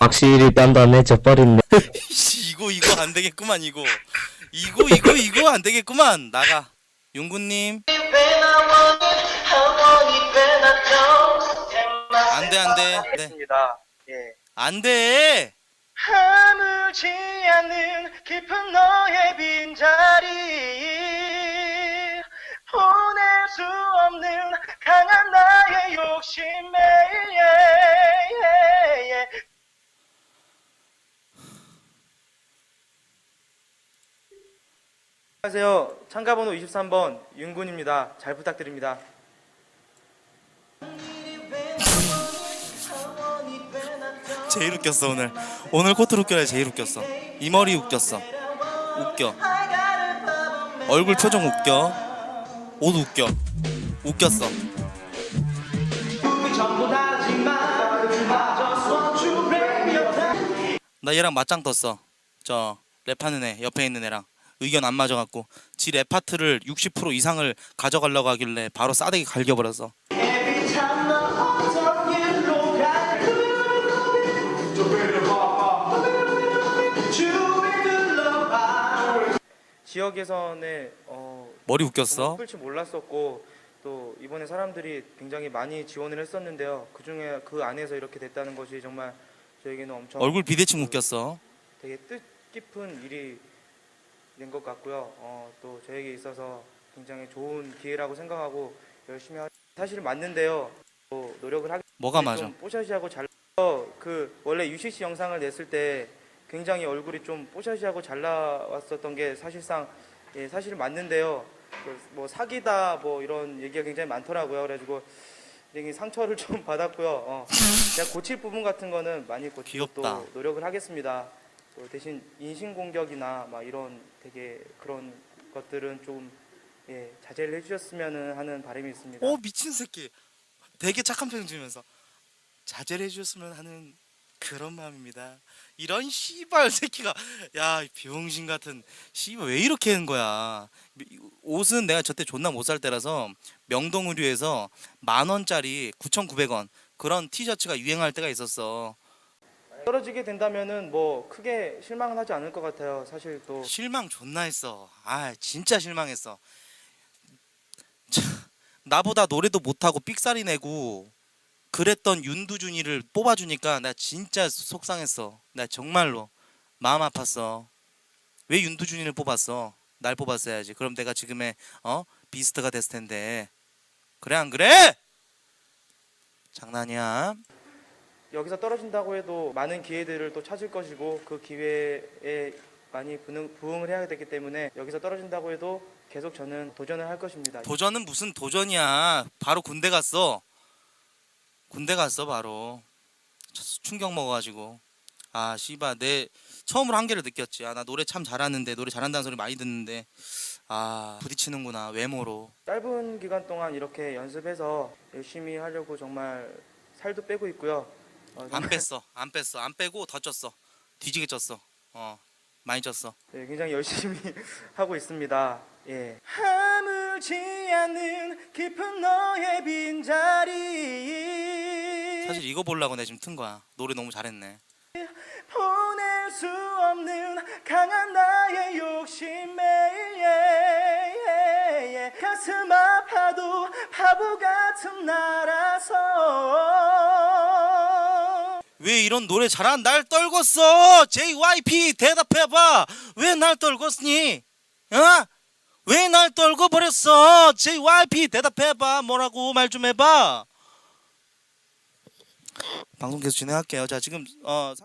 확실히 단단해져 버렸네. 씨, 이거 이거 안 되겠구만 이거. 이거 이거 이거 안 되겠구만. 나가. 윤구님. 안 돼, 안 돼. 네. 예. 안 돼. 아물지 않는 깊은 너의 빈자리 보낼 수 없는 강한 나의 욕심에 예, 예. 안녕하세요. 참가번호 23번 윤군입니다. 잘 부탁드립니다. 제일 웃겼어 오늘. 오늘 코트로 웃겨라 제일 웃겼어. 이 머리 웃겼어. 웃겨. 얼굴 표정 웃겨. 옷 웃겨. 웃겼어. 나 얘랑 맞짱 떴어. 저 랩하는 애 옆에 있는 애랑 의견 안 맞아갖고 지 랩 파트를 60% 이상을 가져가려고 하길래 바로 싸대기 갈겨버렸어. 지역에서는 어, 머리 웃겼어. 풀지 몰랐었고 또 이번에 사람들이 굉장히 많이 지원을 했었는데요. 그 중에 그 안에서 이렇게 됐다는 것이 정말 저에게는 엄청 얼굴 비대칭 웃겼어. 되게 뜻깊은 일이 된 것 같고요. 어, 또 저에게 있어서 굉장히 좋은 기회라고 생각하고 열심히 하... 사실 맞는데요. 또 노력을 하기 뭐가 맞아? 좀 뽀샤시하고 잘그 원래 UCC 영상을 냈을 때 굉장히 얼굴이 좀 뽀샤시하고 잘 나왔었던 게 사실상 예, 사실 맞는데요. 그 뭐 사기다 뭐 이런 얘기가 굉장히 많더라고요. 그래가지고 굉장히 상처를 좀 받았고요. 어, 제가 고칠 부분 같은 거는 많이 고치고 귀엽다. 또 노력을 하겠습니다. 또 대신 인신 공격이나 막 이런 되게 그런 것들은 좀 예, 자제를 해주셨으면 하는 바람이 있습니다. 오 미친 새끼. 되게 착한 표정 지으면서 자제를 해주셨으면 하는 그런 마음입니다. 이런 씨발 새끼가 야이 병신 같은 씨발 왜 이렇게 하는 거야? 옷은 내가 저때 존나 못 살 때라서 명동 의류에서 만 원짜리 9,900원 그런 티셔츠가 유행할 때가 있었어. 떨어지게 된다면은 뭐 크게 실망은 하지 않을 것 같아요. 사실 또 실망 존나 했어. 아 진짜 실망했어. 참, 나보다 노래도 못하고 삑사리 내고 그랬던 윤두준이를 뽑아주니까 나 진짜 속상했어. 나 정말로 마음 아팠어. 왜 윤두준이를 뽑았어? 날 뽑았어야지. 그럼 내가 지금의 어 비스트가 됐을 텐데. 그래 안 그래? 장난이야. 여기서 떨어진다고 해도 많은 기회들을 또 찾을 것이고 그 기회에 많이 부응, 부응을 해야 되기 때문에 여기서 떨어진다고 해도 계속 저는 도전을 할 것입니다. 도전은 무슨 도전이야. 바로 군대 갔어. 군대 갔어 바로. 충격 먹어가지고. 아 씨바 내 처음으로 한계를 느꼈지. 아 나 노래 참 잘하는데 노래 잘한다는 소리 많이 듣는데 아 부딪히는구나 외모로. 짧은 기간 동안 이렇게 연습해서 열심히 하려고 정말 살도 빼고 있고요. 어, 안 뺐어 안 뺐어 안 빼고 더 쪘어. 뒤지게 쪘어. 어 많이 쪘어. 네, 굉장히 열심히 하고 있습니다. 예. 아물지 않는 깊은 너의 빈자리 사실 이거 보려고 내가 지금 튼 거야. 노래 너무 잘했네. 보낼 수 없는 강한 나의 욕심에 예, 예, 가슴 아파도 바보 같은 나라서 왜 이런 노래 잘한 날 떨궜어? JYP 대답해봐. 왜 날 떨궜니? 어? 왜 날 떨궈 버렸어? JYP 대답해봐. 뭐라고 말 좀 해봐. 방송 계속 진행할게요. 자 지금 어.